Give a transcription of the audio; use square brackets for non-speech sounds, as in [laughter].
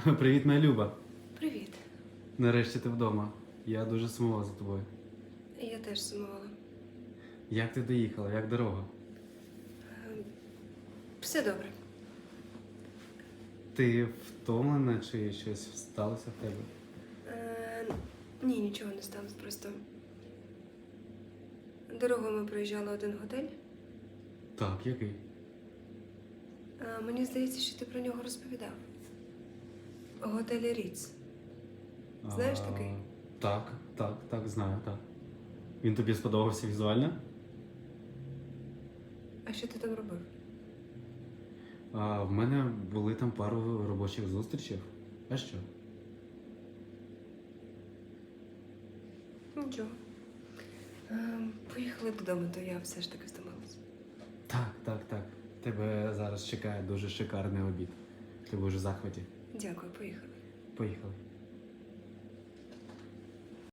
[laughs] Привіт, моя Люба. Привіт. Нарешті ти вдома. Я дуже сумував за тобою. Я теж сумувала. Як ти доїхала? Як дорога? Все добре. Ти втомлена чи щось сталося в тебе? Е, ні, нічого не сталося. Просто дорогою ми проїжджали один готель. Так, який? А мені здається, що ти про нього розповідав. Готель Ріц. Знаєш А, такий? Так, так, так, знаю, так. Він тобі сподобався візуально? А що ти там робив? А в мене були там пару робочих зустрічей. А що? Нічого. Е, поїхали додому, то я все ж таки стомилась. Так, так, так. Тебе зараз чекає дуже шикарний обід. Ти будеш в захваті. Дякую, поїхали. Поїхали.